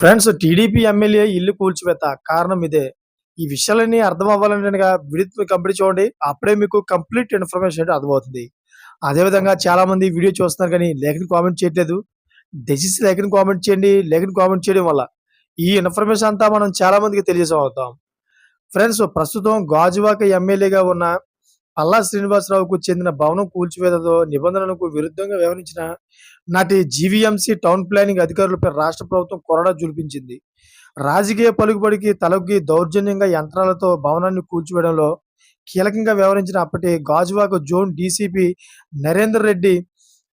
Friends TDP MLA ఇల్లు కూల్చివేత కారణం ఇదే. ఈ విషయాలన్నీ అర్థం అవ్వాలంటేగా కనుక వీడియో కంప్లీట్ చూడండి అప్పుడే మీకు కంప్లీట్ ఇన్ఫర్మేషన్ అయితే అర్థమవుతుంది. అదేవిధంగా చాలా మంది వీడియో చూస్తున్నారు కానీ లేఖని కామెంట్ చేయట్లేదు. దయచేసి లేఖని కామెంట్ చేయండి లేఖని కామెంట్ చేయడం వల్ల ఈ ఇన్ఫర్మేషన్ అంతా మనం చాలా మందికి తెలియజేస్తాం ఫ్రెండ్స్ ప్రస్తుతం గాజువాక ఎమ్మెల్యేగా ఉన్న పల్లా శ్రీనివాసరావుకు చెందిన భవనం కూల్చివేతతో నిబంధనలకు విరుద్ధంగా వ్యవహరించిన నాటి జీవీఎంసీ టౌన్ ప్లానింగ్ అధికారులపై రాష్ట్ర ప్రభుత్వం కొరడా జులిపించింది రాజకీయ పలుకుబడికి తలొగ్గి దౌర్జన్యంగా యంత్రాలతో భవనాన్ని కూల్చివేయడంలో కీలకంగా వ్యవహరించిన అప్పటి గాజువాక జోన్ డీసీపీ నరేందర్ రెడ్డి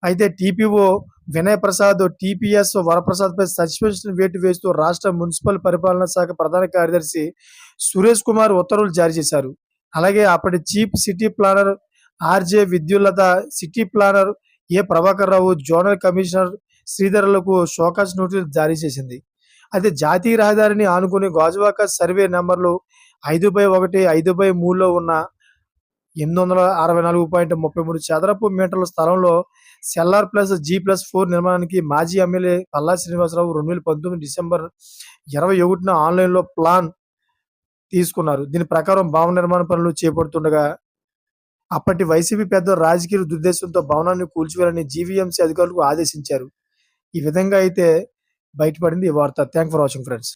అయితే టీపీఓ వినయ్ ప్రసాద్ టీపీఎస్ వరప్రసాద్పై సస్పెన్షన్ వేటు వేస్తూ రాష్ట్ర మున్సిపల్ పరిపాలనా శాఖ ప్రధాన కార్యదర్శి సురేష్ కుమార్ ఉత్తర్వులు జారీ చేశారు. అలాగే అప్పటి chief city planner RJ Vidyullatha city planner A Prabhakar Rao zonal commissioner శ్రీధర్లకు show cause నోటీసులు జారీ చేసింది. అయితే జాతీయ రహదారిని ఆనుకుని గాజువాక సర్వే నెంబర్లు ఐదు బై ఒకటి ఐదు బై మూడులో ఉన్న ఎనిమిది వందల అరవై నాలుగు పాయింట్ ముప్పై మూడు చదరపు మీటర్ల స్థలంలో cellar plus G plus four నిర్మాణానికి మాజీ ఎమ్మెల్యే పల్లా శ్రీనివాసరావు రెండు వేల పంతొమ్మిది డిసెంబర్ ఇరవై ఒకటిన ఆన్లైన్లో ప్లాన్ తీసుకున్నారు. దీని ప్రకారం భవన నిర్మాణ పనులు చేపడుతుండగా అప్పటి వైసీపీ పెద్ద రాజకీయ దుర్దేశంతో భవనాన్ని కూల్చివేయాలని జీవీఎంసీ అధికారులకు ఆదేశించారు. ఈ విధంగా అయితే బయటపడింది ఈ వార్త. Thank for watching friends